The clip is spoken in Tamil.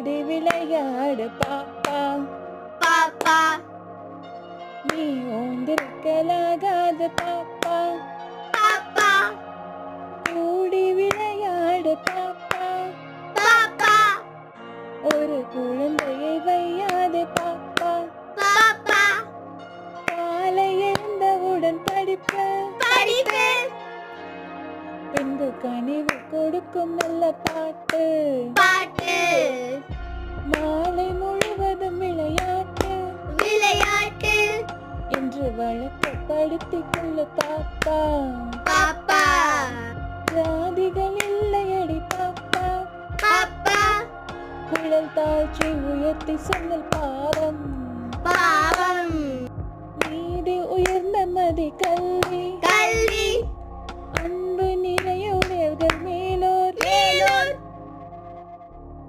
ஓடி விளையாடு பாப்பா. பாப்பா. நீ ஓந்திருக்கலாகாது பாப்பா. பாப்பா. ஓடி விளையாடு பாப்பா. பாப்பா. ஒரு குழந்தையை வையாது பாப்பா. பாப்பா. காலை எழுந்தவுடன் படிப்பு. படிப்பு. பின்பு கனிவு கொடுக்கும் நல்ல பாட்டு. பாட்டு. வழக்கப்படுத்திக் கொள்ள பாப்பா. பாப்பா ஜாதிகள் இல்லையடி பாப்பா. பாப்பா குழல் தாழ்ச்சி உயர்த்தி சொன்னல் பாவம் பாவம். நீதி உயர்ந்த மதி கல்வி. கல்வி.